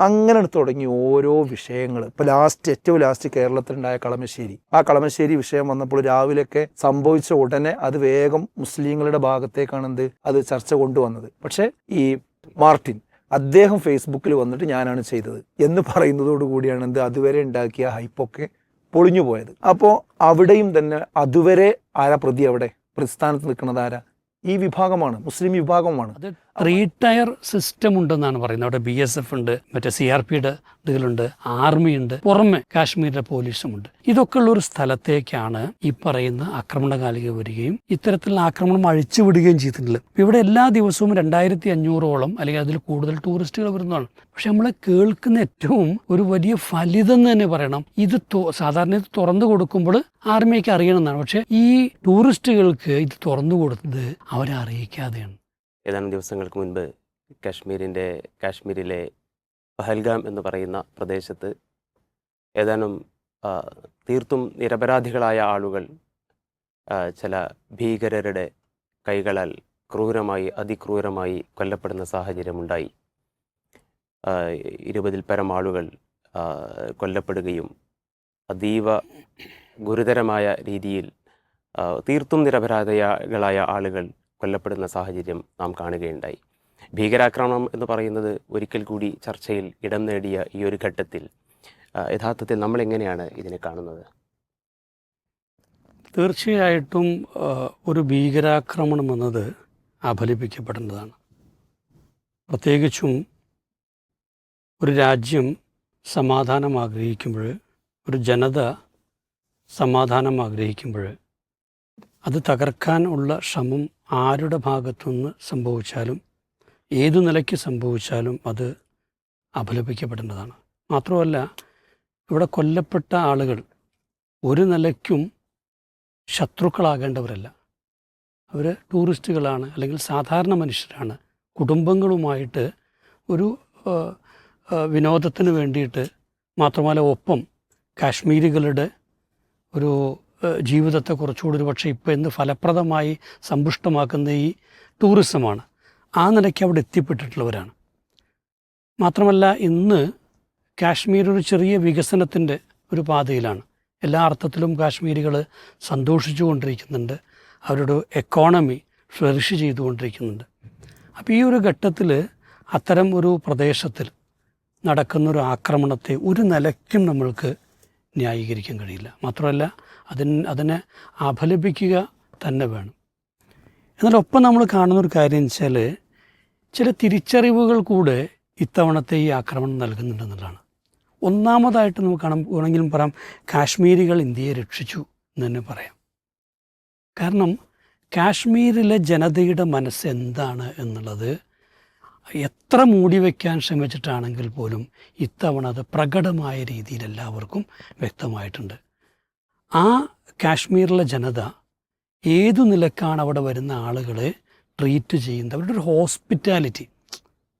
അങ്ങനെ തുടങ്ങി ഓരോ വിഷയങ്ങൾ ഇപ്പോൾ ലാസ്റ്റ് ഏറ്റവും ലാസ്റ്റ് കേരളത്തിലുണ്ടായ കളമശ്ശേരി. ആ കളമശ്ശേരി വിഷയം വന്നപ്പോൾ രാവിലെയൊക്കെ സംഭവിച്ച ഉടനെ അത് വേഗം മുസ്ലിങ്ങളുടെ ഭാഗത്തേക്കാണ് എന്ത് അത് ചർച്ച കൊണ്ടുവന്നത്. പക്ഷേ ഈ മാർട്ടിൻ അദ്ദേഹം ഫേസ്ബുക്കിൽ വന്നിട്ട് ഞാനാണ് ചെയ്തത് എന്ന് പറയുന്നതോട് കൂടിയാണ് എന്ത് അതുവരെ ഉണ്ടാക്കിയ ഹൈപ്പൊക്കെ പൊളിഞ്ഞു പോയത്. അപ്പോൾ അവിടെയും തന്നെ അതുവരെ ആരാ പ്രതി അവിടെ? പ്രതിസ്ഥാനത്ത് നിൽക്കുന്നത് ആരാ? ഈ വിഭാഗമാണ് മുസ്ലിം വിഭാഗമാണ്. ത്രീ സിസ്റ്റം ഉണ്ടെന്നാണ് പറയുന്നത്. അവിടെ ബി എസ് എഫ് ഉണ്ട് മറ്റേ സി ആർ പിയുടെ ഇതിലുണ്ട് ആർമി ഉണ്ട് പുറമെ കാശ്മീരിലെ പോലീസും ഉണ്ട് ഇതൊക്കെ ഉള്ള ഒരു സ്ഥലത്തേക്കാണ് ഈ പറയുന്ന ആക്രമണകാലിക വരികയും ഇത്തരത്തിലുള്ള ആക്രമണം അഴിച്ചുവിടുകയും ചെയ്തിട്ടുള്ളത്. ഇവിടെ എല്ലാ ദിവസവും രണ്ടായിരത്തി അഞ്ഞൂറോളം അല്ലെങ്കിൽ അതിൽ കൂടുതൽ ടൂറിസ്റ്റുകൾ വരുന്നതാണ്. പക്ഷെ നമ്മൾ കേൾക്കുന്ന ഏറ്റവും ഒരു വലിയ ഫലിതം തന്നെ പറയണം. ഇത് സാധാരണ ഇത് തുറന്നു കൊടുക്കുമ്പോൾ ആർമിക്ക് അറിയണമെന്നാണ്. പക്ഷെ ഈ ടൂറിസ്റ്റുകൾക്ക് ഇത് തുറന്നു കൊടുത്തത് അവരെ അറിയിക്കാതെയാണ് ഏതാനും ദിവസങ്ങൾക്ക് മുൻപ് കാശ്മീരിന്റെ കാശ്മീരിലെ പഹൽഗാം എന്ന് പറയുന്ന പ്രദേശത്ത് ഏതാനും തീർത്തും നിരപരാധികളായ ആളുകൾ ചില ഭീകരരുടെ കൈകളാൽ ക്രൂരമായി അതിക്രൂരമായി കൊല്ലപ്പെടുന്ന സാഹചര്യമുണ്ടായി. ഇരുപതിൽ പരം ആളുകൾ കൊല്ലപ്പെടുകയും അതീവ ഗുരുതരമായ രീതിയിൽ തീർത്തും നിരപരാധികളായ ആളുകൾ കൊല്ലപ്പെടുന്ന സാഹചര്യം നാം കാണുകയുണ്ടായി. ഭീകരാക്രമണം എന്ന് പറയുന്നത് ഒരിക്കൽ കൂടി ചർച്ചയിൽ ഇടം നേടിയ ഈ ഒരു ഘട്ടത്തിൽ യഥാർത്ഥത്തിൽ നമ്മൾ എങ്ങനെയാണ് ഇതിനെ കാണുന്നത്? തീർച്ചയായിട്ടും ഒരു ഭീകരാക്രമണം എന്നത് അപലപിക്കപ്പെടേണ്ടതാണ് പ്രത്യേകിച്ചും ഒരു രാജ്യം സമാധാനം ആഗ്രഹിക്കുമ്പോൾ ഒരു ജനത സമാധാനം ആഗ്രഹിക്കുമ്പോൾ അത് തകർക്കാനുള്ള ശ്രമം ആരുടെ ഭാഗത്തുനിന്ന് സംഭവിച്ചാലും ഏതു നിലയ്ക്ക് സംഭവിച്ചാലും അത് അപലപിക്കപ്പെടേണ്ടതാണ്. മാത്രമല്ല ഇവിടെ കൊല്ലപ്പെട്ട ആളുകൾ ഒരു നിലയ്ക്കും ശത്രുക്കളാകേണ്ടവരല്ല. അവർ ടൂറിസ്റ്റുകളാണ് അല്ലെങ്കിൽ സാധാരണ മനുഷ്യരാണ്. കുടുംബങ്ങളുമായിട്ട് ഒരു വിനോദത്തിന് വേണ്ടിയിട്ട് മാത്രമല്ല ഒപ്പം കാശ്മീരികളുടെ ഒരു ജീവിതത്തെ കുറച്ചുകൂടി ഒരു പക്ഷേ ഇപ്പോൾ ഇന്ന് ഫലപ്രദമായി സമ്പുഷ്ടമാക്കുന്ന ഈ ടൂറിസമാണ്. ആ നിലയ്ക്ക് അവിടെ എത്തിപ്പെട്ടിട്ടുള്ളവരാണ്. മാത്രമല്ല ഇന്ന് കാശ്മീർ ഒരു ചെറിയ വികസനത്തിന്റെ ഒരു പാതയിലാണ്. എല്ലാ അർത്ഥത്തിലും കാശ്മീരികൾ സന്തോഷിച്ചു കൊണ്ടിരിക്കുന്നുണ്ട്. അവരുടെ എക്കോണമി ഫ്ലറിഷ് ചെയ്തുകൊണ്ടിരിക്കുന്നുണ്ട് അപ്പോൾ ഈ ഒരു ഘട്ടത്തിൽ അത്തരം ഒരു പ്രദേശത്തിൽ നടക്കുന്ന ഒരു ആക്രമണത്തെ ഒരു നിലയ്ക്കും നമ്മൾക്ക് ന്യായീകരിക്കാൻ കഴിയില്ല. മാത്രമല്ല അതിന് അതിനെ അപലപിക്കുക തന്നെ വേണം. എന്നാൽ ഒപ്പം നമ്മൾ കാണുന്ന ഒരു കാര്യം വെച്ചാൽ ചില തിരിച്ചറിവുകൾ കൂടെ ഇത്തവണത്തെ ഈ ആക്രമണം നൽകുന്നുണ്ടെന്നുള്ളതാണ്. ഒന്നാമതായിട്ട് നമുക്ക് വേണമെങ്കിലും പറയാം കാശ്മീരികൾ ഇന്ത്യയെ രക്ഷിച്ചു എന്ന് തന്നെ പറയാം. കാരണം കാശ്മീരിലെ ജനതയുടെ മനസ്സ് എന്താണ് എന്നുള്ളത് എത്ര മൂടി വയ്ക്കാൻ ശ്രമിച്ചിട്ടാണെങ്കിൽ പോലും ഇത്തവണ അത് പ്രകടമായ രീതിയിൽ എല്ലാവർക്കും വ്യക്തമായിട്ടുണ്ട്. ആ കാശ്മീരിലെ ജനത ഏതു നിലക്കാണ് അവിടെ വരുന്ന ആളുകളെ ട്രീറ്റ് ചെയ്യുന്നത്? അവരുടെ ഒരു ഹോസ്പിറ്റാലിറ്റി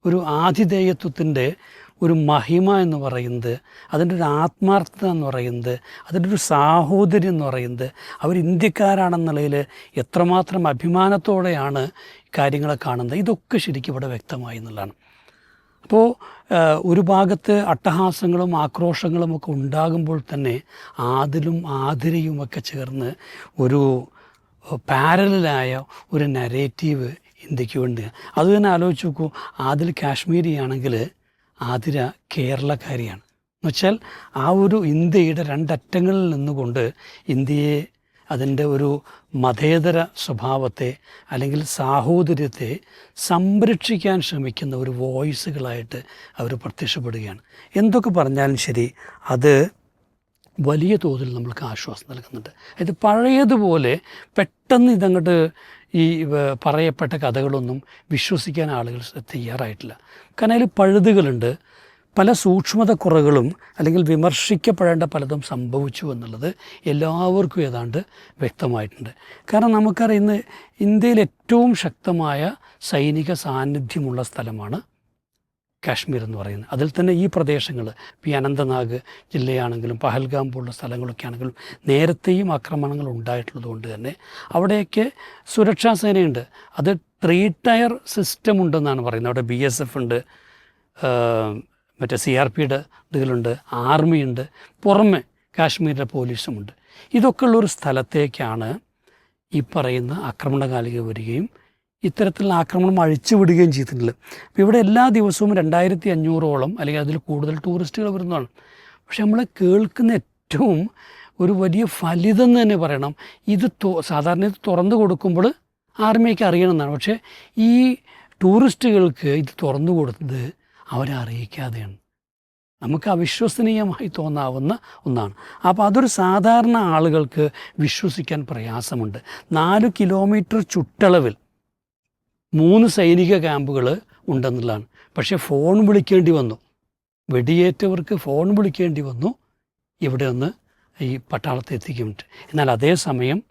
ഒരു ആതിഥേയത്വത്തിന്റെ ഒരു മഹിമ എന്ന് പറയുന്നത് അതിന്റെ ഒരു ആത്മാർത്ഥത എന്ന് പറയുന്നത് അതിന്റെ ഒരു സാഹോദര്യം എന്ന് പറയുന്നത് അവർ ഇന്ത്യക്കാരാണെന്നുള്ളതിൽ എത്രമാത്രം അഭിമാനത്തോടെയാണ് കാര്യങ്ങളെ കാണുന്നത്? ഇതൊക്കെ ശരിക്കും ഇവിടെ വ്യക്തമായി എന്നുള്ളതാണ്. അപ്പോൾ ഒരു ഭാഗത്ത് അട്ടഹാസങ്ങളും ആക്രോശങ്ങളും ഒക്കെ ഉണ്ടാകുമ്പോൾ തന്നെ ആദിലും ആതിരയുമൊക്കെ ചേർന്ന് ഒരു പാരലായ ഒരു നരേറ്റീവ് ഇന്ത്യയ്ക്ക് വേണ്ടി അത് തന്നെ ആലോചിച്ച് നോക്കൂ. ആദിൽ കാശ്മീരിയാണെങ്കിൽ ആതിര കേരളക്കാരിയാണ്. എന്നുവെച്ചാൽ ആ ഒരു ഇന്ത്യയുടെ രണ്ടറ്റങ്ങളിൽ നിന്നുകൊണ്ട് ഇന്ത്യയെ അതിന്റെ ഒരു മതേതര സ്വഭാവത്തെ അല്ലെങ്കിൽ സാഹോദര്യത്തെ സംരക്ഷിക്കാൻ ശ്രമിക്കുന്ന ഒരു വോയിസുകളായിട്ട് അവർ പ്രത്യക്ഷപ്പെടുകയാണ്. എന്തൊക്കെ പറഞ്ഞാലും ശരി അത് വലിയ തോതിൽ നമ്മൾക്ക് ആശ്വാസം നൽകുന്നുണ്ട്. അതായത് പഴയതുപോലെ പെട്ടെന്ന് ഇതങ്ങോട്ട് ഈ പറയപ്പെട്ട കഥകളൊന്നും വിശ്വസിക്കാൻ ആളുകൾ തയ്യാറായിട്ടില്ല. കാരണം അതിൽ പഴുതുകളുണ്ട്. പല സൂക്ഷ്മത കുറകളും അല്ലെങ്കിൽ വിമർശിക്കപ്പെടേണ്ട പലതും സംഭവിച്ചു എന്നുള്ളത് എല്ലാവർക്കും ഏതാണ്ട് വ്യക്തമായിട്ടുണ്ട്. കാരണം നമുക്കറിയാം ഇന്ന് ഇന്ത്യയിൽ ഏറ്റവും ശക്തമായ സൈനിക സാന്നിധ്യമുള്ള സ്ഥലമാണ് കാശ്മീർ എന്ന് പറയുന്നത്. അതിൽ തന്നെ ഈ പ്രദേശങ്ങൾ ഈ അനന്തനാഗ് ജില്ലയാണെങ്കിലും പഹൽഗാം പോലുള്ള സ്ഥലങ്ങളൊക്കെ ആണെങ്കിലും നേരത്തെയും ആക്രമണങ്ങൾ ഉണ്ടായിട്ടുള്ളത് കൊണ്ട് തന്നെ അവിടെയൊക്കെ സുരക്ഷാ സേനയുണ്ട്. അത് ത്രീ ടയർ സിസ്റ്റം ഉണ്ടെന്നാണ് പറയുന്നത്. അവിടെ ബി എസ് എഫ് ഉണ്ട് മറ്റേ സി ആർ പിയുടെ ഇതിലുണ്ട് ആർമിയുണ്ട് പുറമെ കാശ്മീരിലെ പോലീസുമുണ്ട്. ഇതൊക്കെ ഉള്ളൊരു സ്ഥലത്തേക്കാണ് ഈ പറയുന്ന ആക്രമണകാലിക വരികയും ഇത്തരത്തിലുള്ള ആക്രമണം അഴിച്ചുവിടുകയും ചെയ്തിട്ടുള്ളത്. അപ്പോൾ ഇവിടെ എല്ലാ ദിവസവും രണ്ടായിരത്തി അഞ്ഞൂറോളം അല്ലെങ്കിൽ അതിൽ കൂടുതൽ ടൂറിസ്റ്റുകൾ വരുന്നതാണ്. പക്ഷെ നമ്മൾ കേൾക്കുന്ന ഏറ്റവും ഒരു വലിയ ഫലിതം തന്നെ പറയണം. ഇത് സാധാരണ ഇത് തുറന്നു കൊടുക്കുമ്പോൾ ആർമിയൊക്കെ അറിയണമെന്നാണ് പക്ഷേ ഈ ടൂറിസ്റ്റുകൾക്ക് ഇത് തുറന്നു കൊടുത്തത് അവരെ അറിയിക്കാതെയാണ്. നമുക്ക് അവിശ്വസനീയമായി തോന്നാവുന്ന ഒന്നാണ്. അപ്പോൾ അതൊരു സാധാരണ ആളുകൾക്ക് വിശ്വസിക്കാൻ പ്രയാസമുണ്ട്. നാല് കിലോമീറ്റർ ചുറ്റളവിൽ മൂന്ന് സൈനിക ക്യാമ്പുകൾ ഉണ്ടെന്നുള്ളതാണ്. പക്ഷേ ഫോൺ വിളിക്കേണ്ടി വന്നു. വെടിയേറ്റവർക്ക് ഫോൺ വിളിക്കേണ്ടി വന്നു. ഇവിടെ ഒന്ന് ഈ പട്ടാളത്തെ എത്തിക്കുന്നുണ്ട് എന്നാൽ അതേസമയം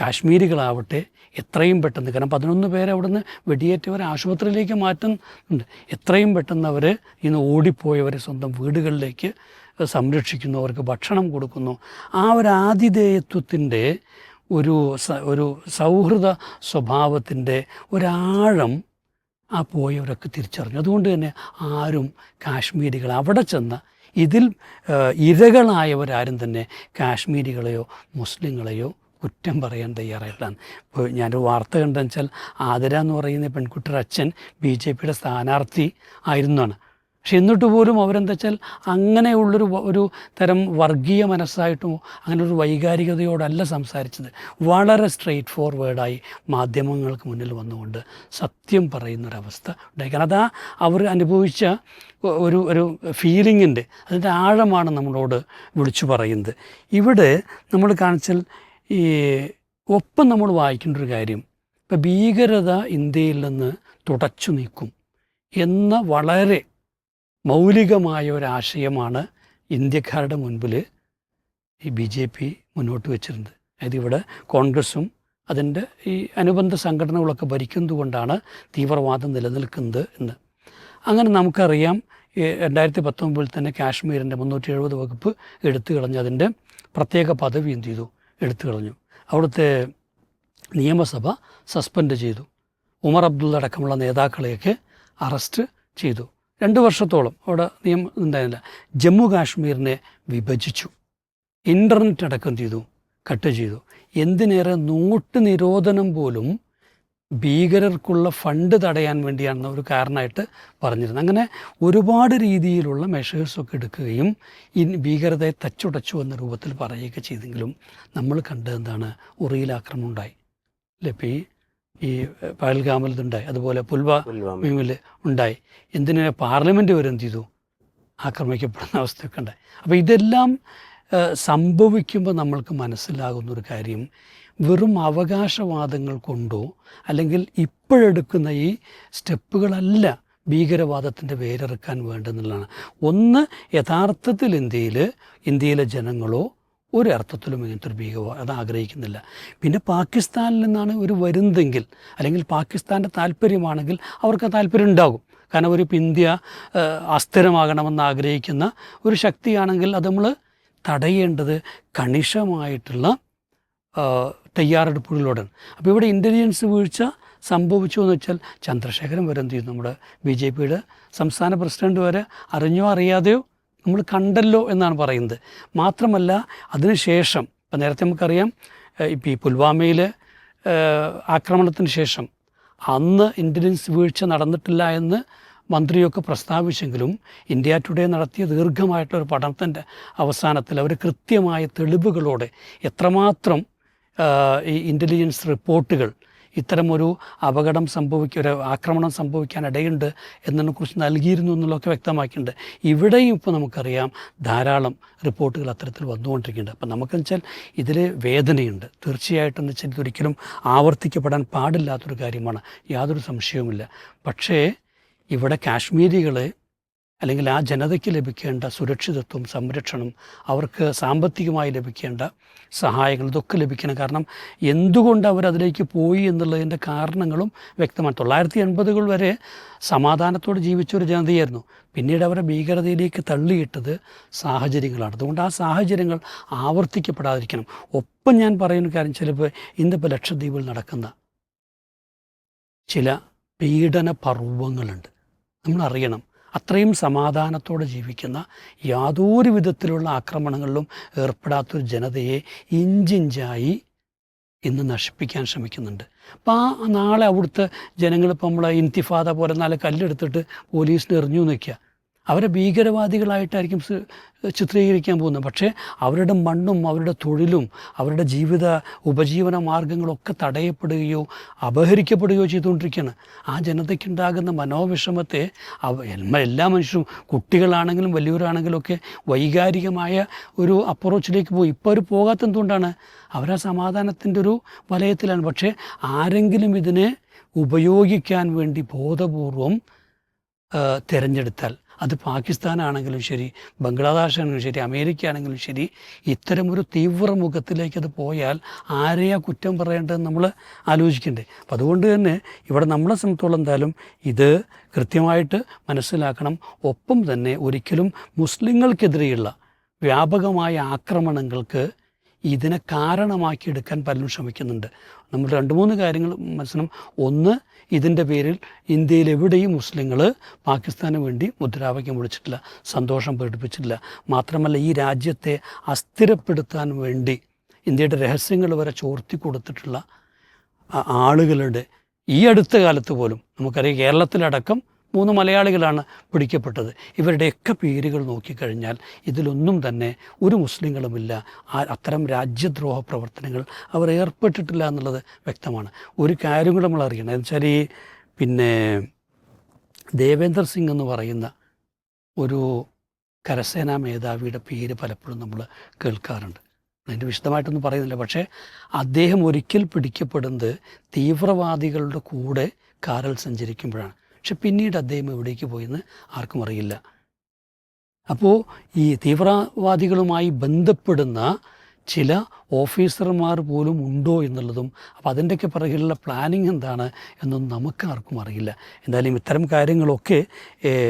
കാശ്മീരികളാവട്ടെ എത്രയും പെട്ടെന്ന്. കാരണം പതിനൊന്ന് പേരെ അവിടുന്ന് വെടിയേറ്റവരെ ആശുപത്രിയിലേക്ക് മാറ്റുന്നുണ്ട്. എത്രയും പെട്ടെന്ന് അവർ ഇന്ന് ഓടിപ്പോയവരെ സ്വന്തം വീടുകളിലേക്ക് സംരക്ഷിക്കുന്നു. അവർക്ക് ഭക്ഷണം കൊടുക്കുന്നു. ആ ഒരു ആതിഥേയത്വത്തിന്റെ ഒരു ഒരു സൗഹൃദ സ്വഭാവത്തിന്റെ ഒരാഴം ആ പോയവരൊക്കെ തിരിച്ചറിഞ്ഞു. അതുകൊണ്ട് തന്നെ ആരും കാശ്മീരികൾ അവിടെ ചെന്ന് ഇതിൽ ഇരകളായവരാരും തന്നെ കാശ്മീരികളെയോ മുസ്ലിങ്ങളെയോ കുറ്റം പറയാൻ തയ്യാറായിട്ടാണ്. ഇപ്പോൾ ഞാനൊരു വാർത്ത കണ്ടെന്ന് വെച്ചാൽ ആതിര എന്ന് പറയുന്ന പെൺകുട്ടിയുടെ അച്ഛൻ ബി ജെ പിയുടെ സ്ഥാനാർത്ഥി ആയിരുന്നാണ്. പക്ഷെ എന്നിട്ട് പോലും അവരെന്താ വെച്ചാൽ അങ്ങനെയുള്ളൊരു ഒരു തരം വർഗീയ മനസ്സായിട്ടും അങ്ങനെ ഒരു വൈകാരികതയോടല്ല സംസാരിച്ചത്. വളരെ സ്ട്രെയിറ്റ് ഫോർവേഡായി മാധ്യമങ്ങൾക്ക് മുന്നിൽ വന്നുകൊണ്ട് സത്യം പറയുന്നൊരവസ്ഥ ഉണ്ടായി കാരണം അതാ അവർ അനുഭവിച്ച ഒരു ഒരു ഫീലിങ്ങിന്റെ അതിന്റെ ആഴമാണ് നമ്മളോട് വിളിച്ചു പറയുന്നത്. ഇവിടെ നമ്മൾ കാണിച്ചാൽ ഈ ഒപ്പം നമ്മൾ വായിക്കേണ്ട ഒരു കാര്യം ഇപ്പം ഭീകരത ഇന്ത്യയിൽ നിന്ന് തുടച്ചു നീക്കും എന്ന വളരെ മൗലികമായ ഒരാശയമാണ് ഇന്ത്യക്കാരുടെ മുൻപിൽ ഈ ബി ജെ പി മുന്നോട്ട് വെച്ചിരുന്നത്. അതായത് ഇവിടെ കോൺഗ്രസും അതിന്റെ ഈ അനുബന്ധ സംഘടനകളൊക്കെ ഭരിക്കുന്നതുകൊണ്ടാണ് തീവ്രവാദം നിലനിൽക്കുന്നത് എന്ന്. അങ്ങനെ നമുക്കറിയാം രണ്ടായിരത്തി പത്തൊമ്പതിൽ തന്നെ കാശ്മീരിന്റെ മുന്നൂറ്റി എഴുപത് വകുപ്പ് എടുത്തു കളഞ്ഞ് അതിന്റെ പ്രത്യേക പദവി എന്ത് ചെയ്തു? എടുത്തു കളഞ്ഞു. അവിടുത്തെ നിയമസഭ സസ്പെൻഡ് ചെയ്തു. ഉമർ അബ്ദുള്ള അടക്കമുള്ള നേതാക്കളെയൊക്കെ അറസ്റ്റ് ചെയ്തു. രണ്ട് വർഷത്തോളം അവിടെ നിയമം ഉണ്ടായില്ല ജമ്മു കാശ്മീരിനെ വിഭജിച്ചു. ഇന്റർനെറ്റ് അടക്കം ചെയ്തു കട്ട് ചെയ്തു. എന്തിനേറെ നോട്ട് നിരോധനം പോലും ഭീകരർക്കുള്ള ഫണ്ട് തടയാൻ വേണ്ടിയാണ് ഒരു കാരണമായിട്ട് പറഞ്ഞിരുന്നത് അങ്ങനെ ഒരുപാട് രീതിയിലുള്ള മെഷേഴ്സൊക്കെ എടുക്കുകയും ഈ ഭീകരതയെ തച്ചുടച്ചു എന്ന രൂപത്തിൽ പറയുകയൊക്കെ ചെയ്തെങ്കിലും നമ്മൾ കണ്ടത് എന്താണ്? ഉറിയിൽ ആക്രമണം ഉണ്ടായി. അല്ലേ? ഈ ഈ പഹൽഗാമിൽ ഇതുണ്ടായി. അതുപോലെ പുൽവാമിൽ ഉണ്ടായി. എന്തിനു പാർലമെന്റ് വരെ എന്ത് ചെയ്തു? ആക്രമിക്കപ്പെടുന്ന അവസ്ഥയൊക്കെ ഉണ്ടായി. അപ്പോൾ ഇതെല്ലാം സംഭവിക്കുമ്പോൾ നമ്മൾക്ക് മനസ്സിലാകുന്ന ഒരു കാര്യം വെറും അവകാശവാദങ്ങൾ കൊണ്ടോ അല്ലെങ്കിൽ ഇപ്പോഴെടുക്കുന്ന ഈ സ്റ്റെപ്പുകളല്ല ഭീകരവാദത്തിന്റെ വേരിറക്കാൻ വേണ്ടെന്നുള്ളതാണ്. ഒന്ന് യഥാർത്ഥത്തിൽ ഇന്ത്യയിൽ ഇന്ത്യയിലെ ജനങ്ങളോ ഒരർത്ഥത്തിലും ഇങ്ങനത്തെ ഒരു ഭീകരവാദം ആഗ്രഹിക്കുന്നില്ല. പിന്നെ പാകിസ്ഥാനിൽ നിന്നാണ് ഒരു വരുന്നതെങ്കിൽ അല്ലെങ്കിൽ പാകിസ്ഥാന്റെ താല്പര്യമാണെങ്കിൽ അവർക്ക് താല്പര്യം ഉണ്ടാകും. കാരണം ഒരു ഇന്ത്യ അസ്ഥിരമാകണമെന്ന് ആഗ്രഹിക്കുന്ന ഒരു ശക്തിയാണെങ്കിൽ അത് നമ്മൾ തടയേണ്ടത് കണിശമായിട്ടുള്ള ആ, തയ്യാറെടുപ്പുകളിലൂടെയാണ് അപ്പോൾ ഇവിടെ ഇന്റലിജൻസ് വീഴ്ച സംഭവിച്ചു എന്ന് വെച്ചാൽ ചന്ദ്രശേഖരൻ വരെ എന്ത് ചെയ്യും നമ്മുടെ ബി ജെ പിയുടെ സംസ്ഥാന പ്രസിഡന്റ് വരെ അറിഞ്ഞോ അറിയാതെയോ നമ്മൾ കണ്ടല്ലോ എന്നാണ് പറയുന്നത്. മാത്രമല്ല അതിനുശേഷം ഇപ്പം നേരത്തെ നമുക്കറിയാം ഇപ്പോൾ ഈ പുൽവാമയിലെ ആക്രമണത്തിന് ശേഷം അന്ന് ഇന്റലിജൻസ് വീഴ്ച നടന്നിട്ടില്ല എന്ന് മന്ത്രിയൊക്കെ പ്രസ്താവിച്ചെങ്കിലും ഇന്ത്യ ടുഡേ നടത്തിയ ദീർഘമായിട്ടുള്ള ഒരു പഠനത്തിന്റെ അവസാനത്തിൽ അവർ കൃത്യമായ തെളിവുകളോടെ എത്രമാത്രം ഈ ഇന്റലിജൻസ് റിപ്പോർട്ടുകൾ ഇത്തരമൊരു അപകടം സംഭവിക്കുക ഒരു ആക്രമണം സംഭവിക്കാൻ ഇടയുണ്ട് എന്നതിനെക്കുറിച്ച് നൽകിയിരുന്നു എന്നുള്ളതൊക്കെ വ്യക്തമാക്കിയിട്ടുണ്ട്. ഇവിടെയും ഇപ്പോൾ നമുക്കറിയാം ധാരാളം റിപ്പോർട്ടുകൾ അത്തരത്തിൽ വന്നുകൊണ്ടിരിക്കുന്നുണ്ട്. അപ്പം നമുക്കെന്ന് വെച്ചാൽ ഇതിൽ വേദനയുണ്ട്. തീർച്ചയായിട്ടും എന്ന് വെച്ചാൽ ഇതൊരിക്കലും ആവർത്തിക്കപ്പെടാൻ പാടില്ലാത്തൊരു കാര്യമാണ്. യാതൊരു സംശയവുമില്ല. പക്ഷേ ഇവിടെ കാശ്മീരികളെ അല്ലെങ്കിൽ ആ ജനതയ്ക്ക് ലഭിക്കേണ്ട സുരക്ഷിതത്വം സംരക്ഷണം അവർക്ക് സാമ്പത്തികമായി ലഭിക്കേണ്ട സഹായങ്ങൾ ഇതൊക്കെ ലഭിക്കണം. കാരണം എന്തുകൊണ്ട് അവരതിലേക്ക് പോയി എന്നുള്ളതിന്റെ കാരണങ്ങളും വ്യക്തമാണ്. തൊള്ളായിരത്തി എൺപതുകൾ വരെ സമാധാനത്തോടെ ജീവിച്ച ഒരു ജനതയായിരുന്നു. പിന്നീട് അവരെ ഭീകരതയിലേക്ക് തള്ളിയിട്ടത് സാഹചര്യങ്ങളാണ്. അതുകൊണ്ട് ആ സാഹചര്യങ്ങൾ ആവർത്തിക്കപ്പെടാതിരിക്കണം. ഒപ്പം ഞാൻ പറയുന്ന കാര്യം ചിലപ്പോൾ ഇന്നിപ്പോൾ ലക്ഷദ്വീപിൽ നടക്കുന്ന ചില പീഡന പർവങ്ങളുണ്ട് നമ്മൾ അറിയണം അത്രയും സമാധാനത്തോടെ ജീവിക്കുന്ന യാതൊരു വിധത്തിലുള്ള ആക്രമണങ്ങളിലും ഏർപ്പെടാത്തൊരു ജനതയെ ഇഞ്ചിഞ്ചായി ഇന്ന് നശിപ്പിക്കാൻ ശ്രമിക്കുന്നുണ്ട്. അപ്പോൾ ആ നാളെ അവിടുത്തെ ജനങ്ങളിപ്പോൾ നമ്മളെ ഇൻതിഫാദ പോലെ നാളെ കല്ലെടുത്തിട്ട് പോലീസിന് എറിഞ്ഞു നിൽക്കുക അവരെ ഭീകരവാദികളായിട്ടായിരിക്കും ചിത്രീകരിക്കാൻ പോകുന്നത്. പക്ഷേ അവരുടെ മണ്ണും അവരുടെ തൊഴിലും അവരുടെ ജീവിത ഉപജീവന മാർഗങ്ങളൊക്കെ തടയപ്പെടുകയോ അപഹരിക്കപ്പെടുകയോ ചെയ്തുകൊണ്ടിരിക്കുകയാണ്. ആ ജനതയ്ക്കുണ്ടാകുന്ന മനോവിഷമത്തെ എല്ലാ- മനുഷ്യരും കുട്ടികളാണെങ്കിലും വലിയവരാണെങ്കിലും ഒക്കെ വൈകാരികമായ ഒരു അപ്രോച്ചിലേക്ക് പോയി. ഇപ്പോൾ അവർ പോകാത്ത എന്തുകൊണ്ടാണ്? അവരാ സമാധാനത്തിന്റെ ഒരു വലയത്തിലാണ്. പക്ഷേ ആരെങ്കിലും ഇതിനെ ഉപയോഗിക്കാൻ വേണ്ടി ബോധപൂർവം തിരഞ്ഞെടുത്താൽ അത് പാകിസ്ഥാനാണെങ്കിലും ശരി ബംഗ്ലാദേശ് ആണെങ്കിലും ശരി അമേരിക്ക ആണെങ്കിലും ശരി ഇത്തരമൊരു തീവ്രമുഖത്തിലേക്ക് അത് പോയാൽ ആരെയാ കുറ്റം പറയേണ്ടതെന്ന് നമ്മൾ ആലോചിക്കണ്ടേ? അപ്പം അതുകൊണ്ട് തന്നെ ഇവിടെ നമ്മളെ സംബന്ധിച്ചോളം എന്തായാലും ഇത് കൃത്യമായിട്ട് മനസ്സിലാക്കണം. ഒപ്പം തന്നെ ഒരിക്കലും മുസ്ലിങ്ങൾക്കെതിരെയുള്ള വ്യാപകമായ ആക്രമണങ്ങൾക്ക് ഇതിനെ കാരണമാക്കിയെടുക്കാൻ പലരും ശ്രമിക്കുന്നുണ്ട്. നമ്മൾ രണ്ട് മൂന്ന് കാര്യങ്ങൾ മനസ്സിലും. ഒന്ന് ഇതിന്റെ പേരിൽ ഇന്ത്യയിൽ എവിടെയും മുസ്ലിങ്ങൾ പാകിസ്ഥാന് വേണ്ടി മുദ്രാവാക്യം വിളിച്ചിട്ടില്ല സന്തോഷം പ്രകടിപ്പിച്ചിട്ടില്ല. മാത്രമല്ല ഈ രാജ്യത്തെ അസ്ഥിരപ്പെടുത്താൻ വേണ്ടി ഇന്ത്യയുടെ രഹസ്യങ്ങൾ വരെ ചോർത്തി കൊടുത്തിട്ടുള്ള ആളുകളുടെ ഈ അടുത്ത കാലത്ത് പോലും നമുക്കറിയാം കേരളത്തിലടക്കം മൂന്ന് മലയാളികളാണ് പിടിക്കപ്പെട്ടത്. ഇവരുടെയൊക്കെ പേരുകൾ നോക്കിക്കഴിഞ്ഞാൽ ഇതിലൊന്നും തന്നെ ഒരു മുസ്ലിങ്ങളുമില്ല. അത്തരം രാജ്യദ്രോഹ പ്രവർത്തനങ്ങൾ അവർ ഏർപ്പെട്ടിട്ടില്ല എന്നുള്ളത് വ്യക്തമാണ്. ഒരു കാര്യം കൂടെ നമ്മൾ അറിയണം. എന്ന് വെച്ചാൽ ഈ പിന്നെ ദേവേന്ദർ സിംഗ് എന്ന് പറയുന്ന ഒരു കരസേനാ മേധാവിയുടെ പേര് പലപ്പോഴും നമ്മൾ കേൾക്കാറുണ്ട്. അതിന്റെ വിശദമായിട്ടൊന്നും പറയുന്നില്ല. പക്ഷേ അദ്ദേഹം ഒരിക്കൽ പിടിക്കപ്പെടുന്നത് തീവ്രവാദികളുടെ കൂടെ കാറിൽ സഞ്ചരിക്കുമ്പോഴാണ്. പക്ഷെ പിന്നീട് അദ്ദേഹം എവിടേക്ക് പോയെന്ന് ആർക്കും അറിയില്ല. അപ്പോൾ ഈ തീവ്രവാദികളുമായി ബന്ധപ്പെടുന്ന ചില ഓഫീസർമാർ പോലും ഉണ്ടോ എന്നുള്ളതും അപ്പോൾ അതിന്റെയൊക്കെ പിറകിലുള്ള പ്ലാനിങ് എന്താണ് എന്നൊന്നും നമുക്ക് ആർക്കും അറിയില്ല. എന്തായാലും ഇത്തരം കാര്യങ്ങളൊക്കെ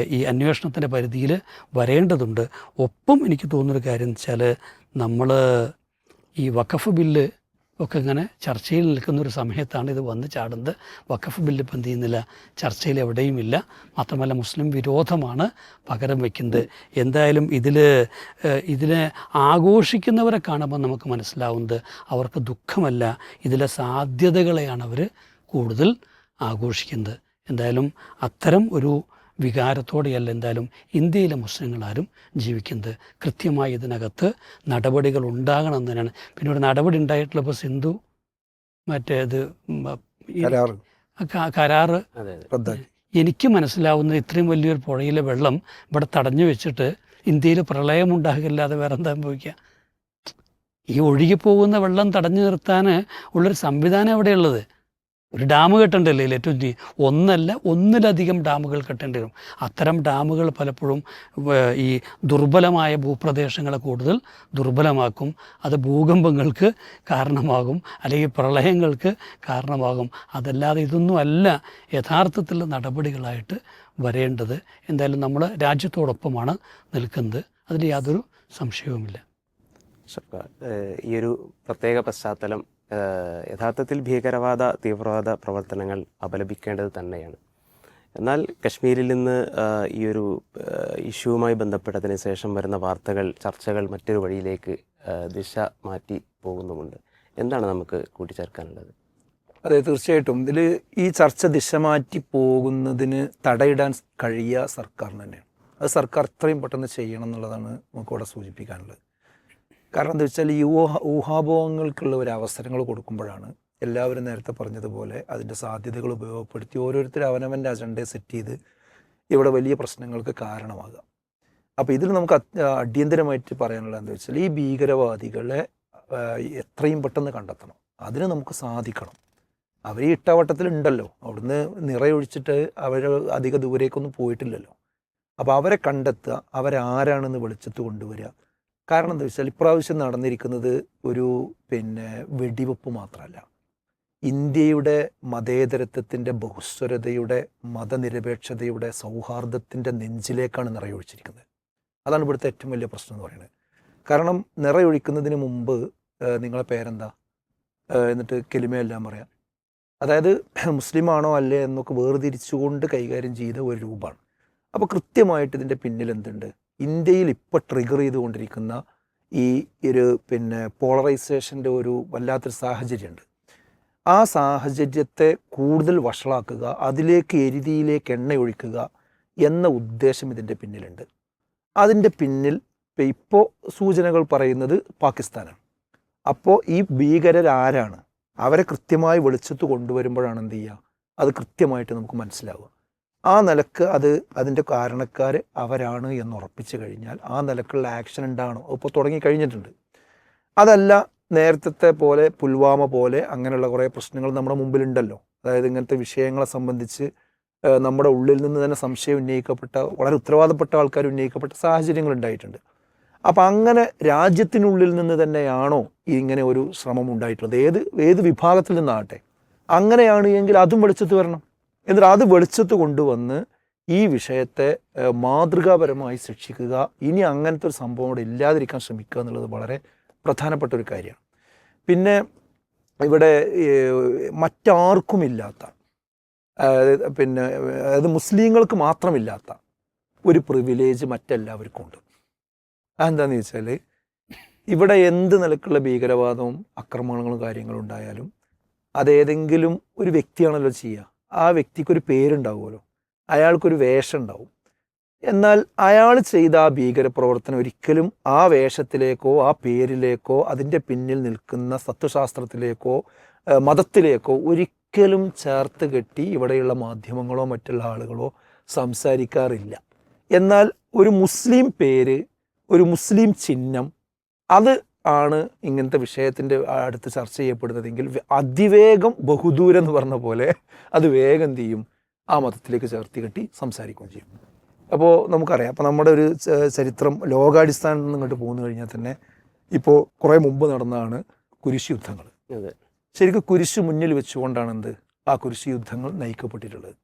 ഈ അന്വേഷണത്തിന്റെ പരിധിയിൽ വരേണ്ടതുണ്ട്. ഒപ്പം എനിക്ക് തോന്നുന്നൊരു കാര്യം വെച്ചാൽ നമ്മൾ ഈ വഖഫ് ബില്ല് ഒക്കെ ഇങ്ങനെ ചർച്ചയിൽ നിൽക്കുന്ന ഒരു സമയത്താണ് ഇത് വന്ന് ചാടുന്നത്. വഖഫ് ബില്ല് ഇപ്പം എന്ത് ചെയ്യുന്നില്ല? ചർച്ചയിൽ എവിടെയുമില്ല മാത്രമല്ല മുസ്ലിം വിരോധമാണ് പകരം വയ്ക്കുന്നത്. എന്തായാലും ഇതിൽ ഇതിനെ ആഘോഷിക്കുന്നവരെ കാണുമ്പോൾ നമുക്ക് മനസ്സിലാവുന്നത് അവർക്ക് ദുഃഖമല്ല. ഇതിലെ സാധ്യതകളെയാണ് അവർ കൂടുതൽ ആഘോഷിക്കുന്നത്. എന്തായാലും അത്തരം ഒരു വികാരത്തോടെയല്ല എന്തായാലും ഇന്ത്യയിലെ മുസ്ലിങ്ങൾ ആരും ജീവിക്കുന്നത്. കൃത്യമായി ഇതിനകത്ത് നടപടികൾ ഉണ്ടാകണം എന്ന് തന്നെയാണ്. പിന്നെ ഒരു നടപടി ഉണ്ടായിട്ടുള്ള ഇപ്പോൾ സിന്ധു മറ്റേ ഇത് കരാർ കരാറ്. എനിക്ക് മനസ്സിലാവുന്നത് ഇത്രയും വലിയൊരു പുഴയിലെ വെള്ളം ഇവിടെ തടഞ്ഞു വെച്ചിട്ട് ഇന്ത്യയിൽ പ്രളയം ഉണ്ടാകില്ലാതെ വേറെ എന്താ സംഭവിക്കുക? ഈ ഒഴുകിപ്പോകുന്ന വെള്ളം തടഞ്ഞു നിർത്താൻ ഉള്ളൊരു സംവിധാനം എവിടെയുള്ളത്? ഒരു ഡാം കെട്ടേണ്ടല്ലേ ഏറ്റവും ഒന്നല്ല ഒന്നിലധികം ഡാമുകൾ കെട്ടേണ്ടി വരും. അത്തരം ഡാമുകൾ പലപ്പോഴും ഈ ദുർബലമായ ഭൂപ്രദേശങ്ങളെ കൂടുതൽ ദുർബലമാക്കും. അത് ഭൂകമ്പങ്ങൾക്ക് കാരണമാകും അല്ലെങ്കിൽ പ്രളയങ്ങൾക്ക് കാരണമാകും. അതല്ലാതെ ഇതൊന്നുമല്ല യഥാർത്ഥത്തിലുള്ള നടപടികളായിട്ട് വരേണ്ടത്. എന്തായാലും നമ്മൾ രാജ്യത്തോടൊപ്പമാണ് നിൽക്കുന്നത്. അതിൽ യാതൊരു സംശയവുമില്ല. ഈ ഒരു പ്രത്യേക പശ്ചാത്തലം യഥാർത്ഥത്തിൽ ഭീകരവാദ തീവ്രവാദ പ്രവർത്തനങ്ങൾ അപലപിക്കേണ്ടത് തന്നെയാണ്. എന്നാൽ കശ്മീരിൽ നിന്ന് ഈ ഒരു ഇഷ്യൂവുമായി ബന്ധപ്പെട്ടതിന് ശേഷം വരുന്ന വാർത്തകൾ ചർച്ചകൾ മറ്റൊരു വഴിയിലേക്ക് ദിശ മാറ്റി പോകുന്നുമുണ്ട്. എന്താണ് നമുക്ക് കൂട്ടിച്ചേർക്കാനുള്ളത്? അതെ തീർച്ചയായിട്ടും. ഇതിൽ ഈ ചർച്ച ദിശ മാറ്റി പോകുന്നതിന് തടയിടാൻ കഴിയുക സർക്കാരിന് തന്നെയാണ്. അത് സർക്കാർ അത്രയും പെട്ടെന്ന് ചെയ്യണം എന്നുള്ളതാണ് നമുക്കിവിടെ സൂചിപ്പിക്കാനുള്ളത്. കാരണം എന്താ വെച്ചാൽ ഈ ഊഹ ഒരു അവസരങ്ങൾ കൊടുക്കുമ്പോഴാണ് എല്ലാവരും നേരത്തെ പറഞ്ഞതുപോലെ അതിന്റെ സാധ്യതകൾ ഉപയോഗപ്പെടുത്തി ഓരോരുത്തർ അവനവന്റെ അജണ്ടയെ സെറ്റ് ചെയ്ത് ഇവിടെ വലിയ പ്രശ്നങ്ങൾക്ക് കാരണമാകുക അപ്പോൾ ഇതിൽ നമുക്ക് അടിയന്തരമായിട്ട് പറയാനുള്ളത് എന്താ വെച്ചാൽ ഈ ഭീകരവാദികളെ എത്രയും പെട്ടെന്ന് കണ്ടെത്തണം. അതിന് നമുക്ക് സാധിക്കണം. അവർ ഈ ഇട്ടവട്ടത്തിലുണ്ടല്ലോ. അവിടുന്ന് നിറയൊഴിച്ചിട്ട് അവർ അധിക ദൂരേക്കൊന്നും പോയിട്ടില്ലല്ലോ. അപ്പോൾ അവരെ കണ്ടെത്തുക അവരാരാണെന്ന് വെളിച്ചത്ത് കൊണ്ടുവരിക കാരണം എന്താ വെച്ചാൽ ഇപ്രാവശ്യം നടന്നിരിക്കുന്നത് ഒരു പിന്നെ വെടിവെപ്പ് മാത്രമല്ല. ഇന്ത്യയുടെ മതേതരത്വത്തിന്റെ ബഹുസ്വരതയുടെ മതനിരപേക്ഷതയുടെ സൗഹാർദ്ദത്തിന്റെ നെഞ്ചിലേക്കാണ് നിറയൊഴിച്ചിരിക്കുന്നത്. അതാണ് ഇവിടുത്തെ ഏറ്റവും വലിയ പ്രശ്നം എന്ന് പറയുന്നത്. കാരണം നിറയൊഴിക്കുന്നതിന് മുമ്പ് നിങ്ങളെ പേരെന്താ? എന്നിട്ട് കെലിമയെല്ലാം പറയാം. അതായത് മുസ്ലിമാണോ അല്ലേ എന്നൊക്കെ വേർതിരിച്ചുകൊണ്ട് കൈകാര്യം ചെയ്ത ഒരു രൂപമാണ്. അപ്പോൾ കൃത്യമായിട്ട് ഇതിന്റെ പിന്നിൽ എന്തുണ്ട്? ഇന്ത്യയിൽ ഇപ്പോൾ ട്രിഗർ ചെയ്തുകൊണ്ടിരിക്കുന്ന ഈ ഒരു പിന്നെ പോളറൈസേഷന്റെ ഒരു വല്ലാത്തൊരു സാഹചര്യമുണ്ട്. ആ സാഹചര്യത്തെ കൂടുതൽ വഷളാക്കുക അതിലേക്ക് എരുതിയിലേക്ക് എണ്ണ ഒഴിക്കുക എന്ന ഉദ്ദേശം ഇതിന്റെ പിന്നിലുണ്ട്. അതിന്റെ പിന്നിൽ ഇപ്പോൾ സൂചനകൾ പറയുന്നത് പാകിസ്ഥാനാണ്. അപ്പോൾ ഈ ഭീകരരാരാണ് അവരെ കൃത്യമായി വെളിച്ചത്ത് കൊണ്ടുവരുമ്പോഴാണ് എന്ത് ചെയ്യുക? അത് കൃത്യമായിട്ട് നമുക്ക് മനസ്സിലാവുക. ആ നിലയ്ക്ക് അത് അതിന്റെ കാരണക്കാർ അവരാണ് എന്ന് ഉറപ്പിച്ചു കഴിഞ്ഞാൽ ആ നിലക്കുള്ള ആക്ഷൻ ഉണ്ടാകണം ഇപ്പോൾ തുടങ്ങി കഴിഞ്ഞിട്ടുണ്ട്. അതല്ല നേരത്തെ പോലെ പുൽവാമ പോലെ അങ്ങനെയുള്ള കുറേ പ്രശ്നങ്ങൾ നമ്മുടെ മുമ്പിലുണ്ടല്ലോ. അതായത് ഇങ്ങനത്തെ വിഷയങ്ങളെ സംബന്ധിച്ച് നമ്മുടെ ഉള്ളിൽ നിന്ന് തന്നെ സംശയം ഉന്നയിക്കപ്പെട്ട വളരെ ഉത്തരവാദപ്പെട്ട ആൾക്കാർ ഉന്നയിക്കപ്പെട്ട സാഹചര്യങ്ങൾ ഉണ്ടായിട്ടുണ്ട്. അപ്പം അങ്ങനെ രാജ്യത്തിനുള്ളിൽ നിന്ന് തന്നെയാണോ ഇങ്ങനെ ഒരു ശ്രമം ഉണ്ടായിട്ടുള്ളത്? ഏത് ഏത് വിഭാഗത്തിൽ നിന്നാകട്ടെ? അങ്ങനെയാണ് എങ്കിൽ അതും വെളിച്ചത്ത് വരണം. എന്നിട്ട് അത് വെളിച്ചത്ത് കൊണ്ടുവന്ന് ഈ വിഷയത്തെ മാതൃകാപരമായി ശിക്ഷിക്കുക ഇനി അങ്ങനത്തെ ഒരു സംഭവം ഇവിടെ ഇല്ലാതിരിക്കാൻ ശ്രമിക്കുക എന്നുള്ളത് വളരെ പ്രധാനപ്പെട്ട ഒരു കാര്യമാണ്. പിന്നെ ഇവിടെ മറ്റാർക്കുമില്ലാത്ത പിന്നെ അതായത് മുസ്ലിങ്ങൾക്ക് മാത്രമില്ലാത്ത ഒരു പ്രിവിലേജ് മറ്റെല്ലാവർക്കും ഉണ്ട്. അതെന്താണെന്ന് വെച്ചാൽ ഇവിടെ എന്ത് നിലക്കുള്ള ഭീകരവാദവും ആക്രമണങ്ങളും കാര്യങ്ങളും ഉണ്ടായാലും അതേതെങ്കിലും ഒരു വ്യക്തിയാണല്ലോ ചെയ്യുക ആ വ്യക്തിക്കൊരു പേരുണ്ടാവുമല്ലോ. അയാൾക്കൊരു വേഷം ഉണ്ടാവും എന്നാൽ അയാൾ ചെയ്ത ആ ഭീകരപ്രവർത്തനം ഒരിക്കലും ആ വേഷത്തിലേക്കോ ആ പേരിലേക്കോ അതിന്റെ പിന്നിൽ നിൽക്കുന്ന സത്വശാസ്ത്രത്തിലേക്കോ മതത്തിലേക്കോ ഒരിക്കലും ചേർത്ത് കെട്ടി ഇവിടെയുള്ള മാധ്യമങ്ങളോ മറ്റുള്ള ആളുകളോ സംസാരിക്കാറില്ല. എന്നാൽ ഒരു മുസ്ലിം പേര് ഒരു മുസ്ലിം ചിഹ്നം അത് ആണ് ഇങ്ങനത്തെ വിഷയത്തിന്റെ അടുത്ത് ചർച്ച ചെയ്യപ്പെടുന്നതെങ്കിൽ അതിവേഗം ബഹുദൂരം എന്ന് പറഞ്ഞ പോലെ അത് വേഗം എന്ത് ചെയ്യും? ആ മതത്തിലേക്ക് ചേർത്തി കെട്ടി സംസാരിക്കുകയും ചെയ്യും. അപ്പോൾ നമുക്കറിയാം. അപ്പോൾ നമ്മുടെ ഒരു ചരിത്രം ലോകാടിസ്ഥാനത്ത് നിന്ന് ഇങ്ങോട്ട് പോന്നു കഴിഞ്ഞാൽ തന്നെ ഇപ്പോൾ കുറേ മുമ്പ് നടന്നതാണ് കുരിശ് യുദ്ധങ്ങൾ. ശരിക്കും കുരിശ് മുന്നിൽ വെച്ചുകൊണ്ടാണ് എന്ത്? ആ കുരിശ് യുദ്ധങ്ങൾ നയിക്കപ്പെട്ടിട്ടുള്ളത്.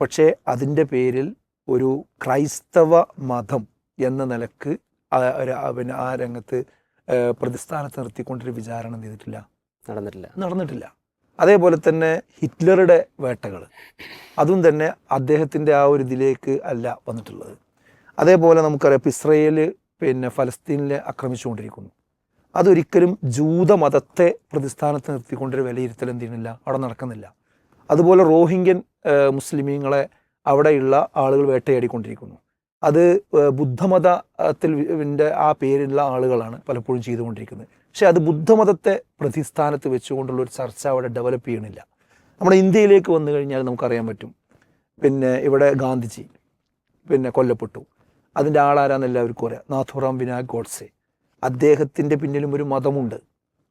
പക്ഷേ അതിന്റെ പേരിൽ ഒരു ക്രൈസ്തവ മതം എന്ന നിലയ്ക്ക് പിന്നെ ആ രംഗത്ത് പ്രതിസ്ഥാനത്ത് നിർത്തിക്കൊണ്ടൊരു വിചാരണ ചെയ്തിട്ടില്ല. നടന്നിട്ടില്ല. നടന്നിട്ടില്ല. അതേപോലെ തന്നെ ഹിറ്റ്ലറുടെ വേട്ടകൾ. അതും തന്നെ അദ്ദേഹത്തിന്റെ ആ ഒരു ഇതിലേക്ക് അല്ല വന്നിട്ടുള്ളത്. അതേപോലെ നമുക്കറിയാം ഇപ്പം ഇസ്രയേൽ പിന്നെ ഫലസ്തീനിലെ ആക്രമിച്ചുകൊണ്ടിരിക്കുന്നു. അതൊരിക്കലും ജൂതമതത്തെ പ്രതിസ്ഥാനത്ത് നിർത്തിക്കൊണ്ടൊരു വിലയിരുത്തൽ എന്ത് ചെയ്യുന്നില്ല അവിടെ നടക്കുന്നില്ല. അതുപോലെ റോഹിംഗ്യൻ മുസ്ലിമീങ്ങളെ അവിടെയുള്ള ആളുകൾ വേട്ടയാടിക്കൊണ്ടിരിക്കുന്നു. അത് ബുദ്ധമതത്തിൽ ആ പേരുള്ള ആളുകളാണ് പലപ്പോഴും ചെയ്തുകൊണ്ടിരിക്കുന്നത്. പക്ഷേ അത് ബുദ്ധമതത്തെ പ്രതിസ്ഥാനത്ത് വെച്ചുകൊണ്ടുള്ള ഒരു ചർച്ച അവിടെ ഡെവലപ്പ് ചെയ്യണില്ല. നമ്മുടെ ഇന്ത്യയിലേക്ക് വന്നു കഴിഞ്ഞാൽ നമുക്കറിയാൻ പറ്റും. പിന്നെ ഇവിടെ ഗാന്ധിജി പിന്നെ കൊല്ലപ്പെട്ടു. അതിന്റെ ആളാരാന്ന് എല്ലാവർക്കും അറിയാം. നാഥുറാം വിനായക് ഗോഡ്സെ. അദ്ദേഹത്തിന്റെ പിന്നിലും ഒരു മതമുണ്ട്.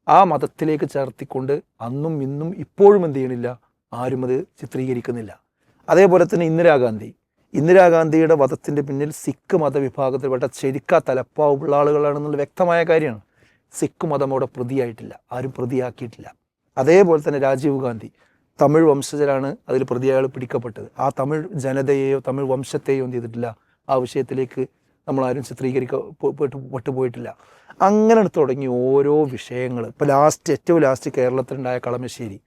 ആ മതത്തിലേക്ക് ചേർത്തിക്കൊണ്ട് അന്നും ഇന്നും ഇപ്പോഴും എന്ത് ചെയ്യണില്ല? ആരും അത് ചിത്രീകരിക്കുന്നില്ല. അതേപോലെ തന്നെ ഇന്ദിരാഗാന്ധി. ഇന്ദിരാഗാന്ധിയുടെ വധത്തിന്റെ പിന്നിൽ സിഖ് മതവിഭാഗത്തിൽപ്പെട്ട ചെരിക്ക തലപ്പാവ് ഉള്ള ആളുകളാണെന്നുള്ള വ്യക്തമായ കാര്യമാണ്. സിഖ് മതം അവിടെ പ്രതിയായിട്ടില്ല. ആരും പ്രതിയാക്കിയിട്ടില്ല. അതേപോലെ തന്നെ രാജീവ് ഗാന്ധി തമിഴ് വംശജരാണ് അതിൽ പ്രതിയാൾ പിടിക്കപ്പെട്ടത്. ആ തമിഴ് ജനതയെയോ തമിഴ് വംശത്തെയോ എന്ത് ചെയ്തിട്ടില്ല. ആ വിഷയത്തിലേക്ക് നമ്മളാരും ചിത്രീകരിക്ക പെ- പെട്ടുപോയിട്ടില്ല അങ്ങനെ തുടങ്ങി ഓരോ വിഷയങ്ങൾ ഇപ്പോൾ ലാസ്റ്റ് ഏറ്റവും ലാസ്റ്റ് കേരളത്തിലുണ്ടായ കളമശ്ശേരി.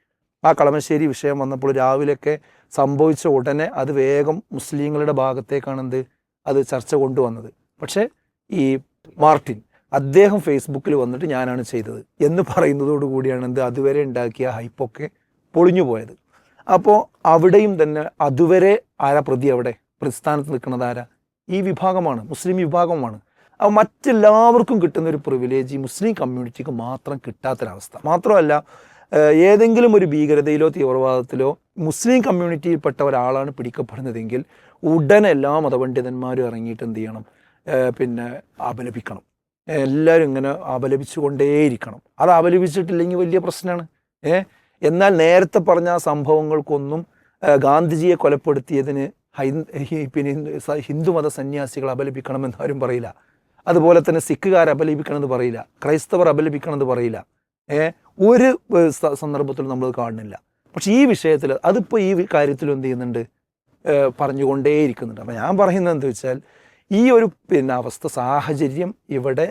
ആ കളമശ്ശേരി വിഷയം വന്നപ്പോൾ രാവിലെയൊക്കെ സംഭവിച്ച ഉടനെ അത് വേഗം മുസ്ലിങ്ങളുടെ ഭാഗത്തേക്കാണ് എന്ത്? അത് ചർച്ച കൊണ്ടുവന്നത്. പക്ഷേ ഈ മാർട്ടിൻ അദ്ദേഹം ഫേസ്ബുക്കിൽ വന്നിട്ട് ഞാനാണ് ചെയ്തത് എന്ന് പറയുന്നതോടു കൂടിയാണ് എന്ത്? അതുവരെ ഉണ്ടാക്കിയ ഹൈപ്പൊക്കെ പൊളിഞ്ഞു പോയത്. അപ്പോൾ അവിടെയും തന്നെ അതുവരെ ആരാ പ്രതി അവിടെ? പ്രതിസ്ഥാനത്ത് നിൽക്കുന്നത് ആരാ? ഈ വിഭാഗമാണ് മുസ്ലിം വിഭാഗമാണ്. അപ്പോൾ മറ്റെല്ലാവർക്കും കിട്ടുന്ന ഒരു പ്രിവിലേജ് ഈ മുസ്ലിം കമ്മ്യൂണിറ്റിക്ക് മാത്രം കിട്ടാത്തൊരവസ്ഥ. മാത്രമല്ല ഏതെങ്കിലും ഒരു ഭീകരതയിലോ തീവ്രവാദത്തിലോ മുസ്ലിം കമ്മ്യൂണിറ്റിയിൽപ്പെട്ട ഒരാളാണ് പിടിക്കപ്പെടുന്നതെങ്കിൽ ഉടനെ എല്ലാ മതപണ്ഡിതന്മാരും ഇറങ്ങിയിട്ട് എന്ത് ചെയ്യണം? പിന്നെ അപലപിക്കണം. എല്ലാവരും ഇങ്ങനെ അപലപിച്ചുകൊണ്ടേയിരിക്കണം. അത് അപലപിച്ചിട്ടില്ലെങ്കിൽ വലിയ പ്രശ്നമാണ്. ഏ എന്നാൽ നേരത്തെ പറഞ്ഞ സംഭവങ്ങൾക്കൊന്നും ഗാന്ധിജിയെ കൊലപ്പെടുത്തിയതിന് പിന്നെ ഹിന്ദു- മത ഹിന്ദുമത സന്യാസികൾ അപലപിക്കണമെന്ന് ആരും പറയില്ല. അതുപോലെ തന്നെ സിഖുകാർ അപലപിക്കണമെന്ന് പറയില്ല. ക്രൈസ്തവർ അപലപിക്കണമെന്ന് പറയില്ല. ഒരു സന്ദർഭത്തിൽ നമ്മൾ കാണുന്നില്ല. പക്ഷേ ഈ വിഷയത്തിൽ അതിപ്പോൾ ഈ കാര്യത്തിൽ എന്ത് ചെയ്യുന്നുണ്ട്? പറഞ്ഞുകൊണ്ടേയിരിക്കുന്നുണ്ട്. അപ്പം ഞാൻ പറയുന്നത് എന്താ വെച്ചാൽ ഈ ഒരു പിന്നെ അവസ്ഥ സാഹചര്യം ഇവിടെ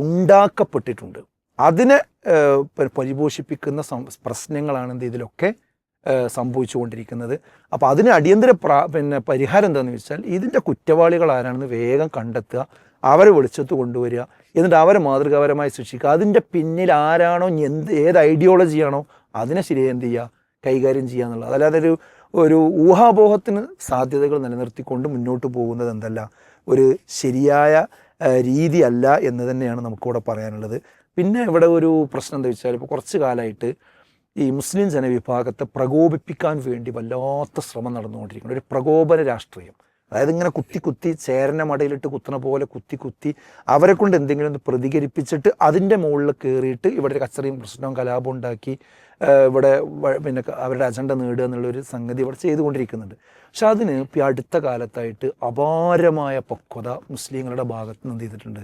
ഉണ്ടാക്കപ്പെട്ടിട്ടുണ്ട്. അതിനെ പരിപോഷിപ്പിക്കുന്ന പ്രശ്നങ്ങളാണ് എന്ത് ഇതിലൊക്കെ സംഭവിച്ചുകൊണ്ടിരിക്കുന്നത്. അപ്പോൾ അതിന് അടിയന്തര പ്രാ പിന്നെ പരിഹാരം എന്താണെന്ന് വെച്ചാൽ ഇതിന്റെ കുറ്റവാളികൾ ആരാണെന്ന് വേഗം കണ്ടെത്തുക. അവരെ വെളിച്ചത്ത് കൊണ്ടുവരിക. എന്നിട്ട് അവരെ മാതൃകാപരമായി ശിക്ഷിക്കുക അതിന്റെ പിന്നിൽ ആരാണോ എന്ത് ഏത് ഐഡിയോളജിയാണോ അതിനെ ശരിയായി എന്ത് ചെയ്യുക? കൈകാര്യം ചെയ്യുക എന്നുള്ളത്. അല്ലാതെ ഒരു ഒരു ഊഹാപോഹത്തിന് സാധ്യതകൾ നിലനിർത്തിക്കൊണ്ട് മുന്നോട്ട് പോകുന്നത് എന്തല്ല ഒരു ശരിയായ രീതിയല്ല എന്ന് തന്നെയാണ് നമുക്കിവിടെ പറയാനുള്ളത്. പിന്നെ ഇവിടെ ഒരു പ്രശ്നം എന്താ വെച്ചാൽ ഇപ്പോൾ കുറച്ച് കാലമായിട്ട് ഈ മുസ്ലിം ജനവിഭാഗത്തെ പ്രകോപിപ്പിക്കാൻ വേണ്ടി വല്ലാത്ത ശ്രമം നടന്നുകൊണ്ടിരിക്കുന്നു. ഒരു പ്രകോപന രാഷ്ട്രീയം. അതായത് ഇങ്ങനെ കുത്തി കുത്തി ചേരന്റെ മടയിലിട്ട് കുത്തണ പോലെ കുത്തി കുത്തി അവരെ കൊണ്ട് എന്തെങ്കിലും ഒന്ന് പ്രതികരിപ്പിച്ചിട്ട് അതിന്റെ മുകളിൽ കയറിയിട്ട് ഇവിടെ ഒരു കച്ചറയും പ്രശ്നവും കലാപം ഉണ്ടാക്കി ഇവിടെ പിന്നെ അവരുടെ അജണ്ട നേടുക എന്നുള്ളൊരു സംഗതി ഇവിടെ ചെയ്തുകൊണ്ടിരിക്കുന്നുണ്ട്. പക്ഷെ അതിന് ഈ അടുത്ത കാലത്തായിട്ട് അപാരമായ പക്വത മുസ്ലിങ്ങളുടെ ഭാഗത്ത് നിന്ന് ചെയ്തിട്ടുണ്ട്?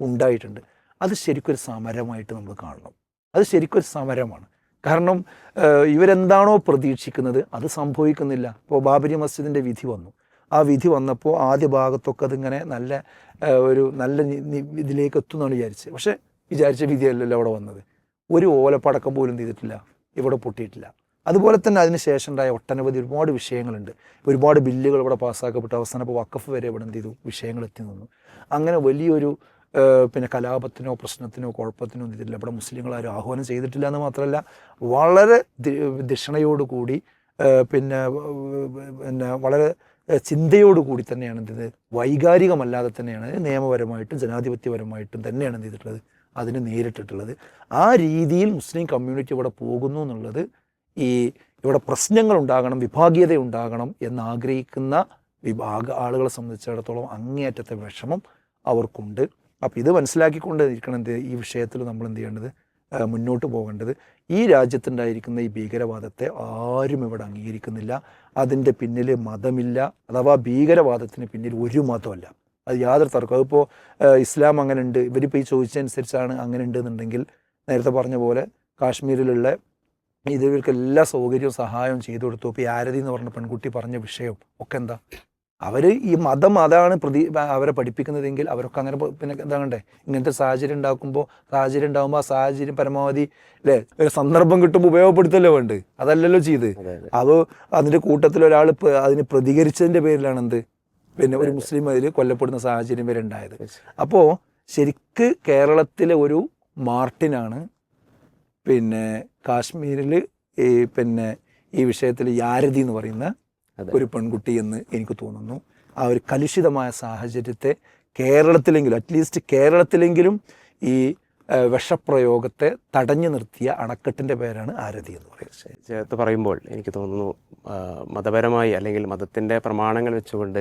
ഉണ്ടായിട്ടുണ്ട്. അത് ശരിക്കൊരു സമരമായിട്ട് നമ്മൾ കാണണം. അത് ശരിക്കൊരു സമരമാണ്. കാരണം ഇവരെന്താണോ പ്രതീക്ഷിക്കുന്നത് അത് സംഭവിക്കുന്നില്ല. ഇപ്പോൾ ബാബരി മസ്ജിദിന്റെ വിധി വന്നു. ആ വിധി വന്നപ്പോൾ ആദ്യ ഭാഗത്തൊക്കെ അതിങ്ങനെ നല്ല ഒരു നല്ല ഇതിലേക്ക് എത്തുമെന്നാണ് വിചാരിച്ചത്. പക്ഷേ വിചാരിച്ച വിധിയല്ലല്ലോ അവിടെ വന്നത്. ഒരു ഓലപ്പടക്കം പോലും ചെയ്തിട്ടില്ല. ഇവിടെ പൊട്ടിയിട്ടില്ല. അതുപോലെ തന്നെ അതിന് ശേഷം ഉണ്ടായ ഒട്ടനവധി ഒരുപാട് വിഷയങ്ങളുണ്ട്. ഒരുപാട് ബില്ലുകൾ ഇവിടെ പാസ്സാക്കപ്പെട്ടു. അവസാനം ഇപ്പോൾ വക്കഫ് വരെ ഇവിടെ എന്ത് ചെയ്തു? വിഷയങ്ങൾ എത്തി നിന്നു. അങ്ങനെ വലിയൊരു പിന്നെ കലാപത്തിനോ പ്രശ്നത്തിനോ കുഴപ്പത്തിനോ ഇതില്ല ഇവിടെ മുസ്ലിങ്ങൾ ആരും ആഹ്വാനം ചെയ്തിട്ടില്ല എന്ന് മാത്രമല്ല വളരെ ദിഷണയോടുകൂടി പിന്നെ പിന്നെ വളരെ ചിന്തയോടുകൂടി തന്നെയാണ് എന്ത് വൈകാരികമല്ലാതെ തന്നെയാണ് നിയമപരമായിട്ടും ജനാധിപത്യപരമായിട്ടും തന്നെയാണ് എന്ത് ചെയ്തിട്ടുള്ളത്? അതിന് നേരിട്ടിട്ടുള്ളത്. ആ രീതിയിൽ മുസ്ലിം കമ്മ്യൂണിറ്റി ഇവിടെ പോകുന്നു എന്നുള്ളത് ഈ ഇവിടെ പ്രശ്നങ്ങൾ ഉണ്ടാകണം വിഭാഗീയത ഉണ്ടാകണം എന്ന് ആഗ്രഹിക്കുന്ന വിഭാഗ ആളുകളെ സംബന്ധിച്ചിടത്തോളം അങ്ങേയറ്റത്തെ വിഷമം അവർക്കുണ്ട്. അപ്പോൾ ഇത് മനസ്സിലാക്കിക്കൊണ്ട് ഇരിക്കണം എന്ത് ഈ വിഷയത്തിൽ നമ്മൾ എന്ത് ചെയ്യേണ്ടത്? മുന്നോട്ട് പോകേണ്ടത്. ഈ രാജ്യത്തുണ്ടായിരിക്കുന്ന ഈ ഭീകരവാദത്തെ ആരും ഇവിടെ അംഗീകരിക്കുന്നില്ല. അതിന്റെ പിന്നിൽ മതമില്ല അഥവാ ഭീകരവാദത്തിന് പിന്നിൽ ഒരു മതമല്ല അത് യാതൊരു തർക്കം അതിപ്പോൾ ഇസ്ലാം അങ്ങനെ ഉണ്ട് ഇവരിപ്പോൾ ഈ ചോദിച്ചതനുസരിച്ചാണ് അങ്ങനെ ഉണ്ടെന്നുണ്ടെങ്കിൽ നേരത്തെ പറഞ്ഞ പോലെ കാശ്മീരിലുള്ള ഇതിവർക്ക് എല്ലാ സൗകര്യവും സഹായവും ചെയ്തു കൊടുത്തു. ഇപ്പോൾ ആരതി എന്ന് പറഞ്ഞ പെൺകുട്ടി പറഞ്ഞ വിഷയം ഒക്കെ എന്താ? അവർ ഈ മതം അതാണ് പ്രതി അവരെ പഠിപ്പിക്കുന്നതെങ്കിൽ അവരൊക്കെ അങ്ങനെ പിന്നെ എന്താ കണ്ടേ? ഇങ്ങനത്തെ സാഹചര്യം ഉണ്ടാക്കുമ്പോൾ സാഹചര്യം ഉണ്ടാകുമ്പോൾ ആ സാഹചര്യം പരമാവധി അല്ലേ ഒരു സന്ദർഭം കിട്ടുമ്പോൾ ഉപയോഗപ്പെടുത്തല്ലോ വേണ്ട അതല്ലല്ലോ ചെയ്ത്. അത് അതെ. അതിന്റെ കൂട്ടത്തിൽ ഒരാൾ അതിന് പ്രതികരിച്ചതിന്റെ പേരിലാണ് എന്ത്? പിന്നെ ഒരു മുസ്ലിം അതിൽ കൊല്ലപ്പെടുന്ന സാഹചര്യം വരെ ഉണ്ടായത്. അപ്പോൾ ശരിക്ക് കേരളത്തിലെ ഒരു മാർട്ടിനാണ് പിന്നെ കാശ്മീരിൽ ഈ പിന്നെ ഈ വിഷയത്തിൽ യാരതി എന്ന് പറയുന്ന. ഒരു പെൺകുട്ടി എന്ന് എനിക്ക് തോന്നുന്നു. ആ ഒരു കലുഷിതമായ സാഹചര്യത്തെ കേരളത്തിലെങ്കിലും അറ്റ്ലീസ്റ്റ് കേരളത്തിലെങ്കിലും ഈ വിഷപ്രയോഗത്തെ തടഞ്ഞു നിർത്തിയ അണക്കെട്ടിന്റെ പേരാണ് ആരതി എന്ന് പറയുന്നത്. ചേർത്ത് പറയുമ്പോൾ എനിക്ക് തോന്നുന്നു മതപരമായി അല്ലെങ്കിൽ മതത്തിന്റെ പ്രമാണങ്ങൾ വെച്ചുകൊണ്ട്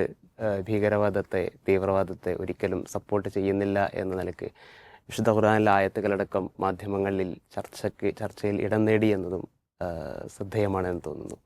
ഭീകരവാദത്തെ തീവ്രവാദത്തെ ഒരിക്കലും സപ്പോർട്ട് ചെയ്യുന്നില്ല എന്ന നിലയ്ക്ക് വിശുദ്ധ ഖുർആാനിലെ ആയത്തുകളടക്കം മാധ്യമങ്ങളിൽ ചർച്ചയ്ക്ക് ചർച്ചയിൽ ഇടം നേടി എന്നതും ശ്രദ്ധേയമാണെന്ന് തോന്നുന്നു.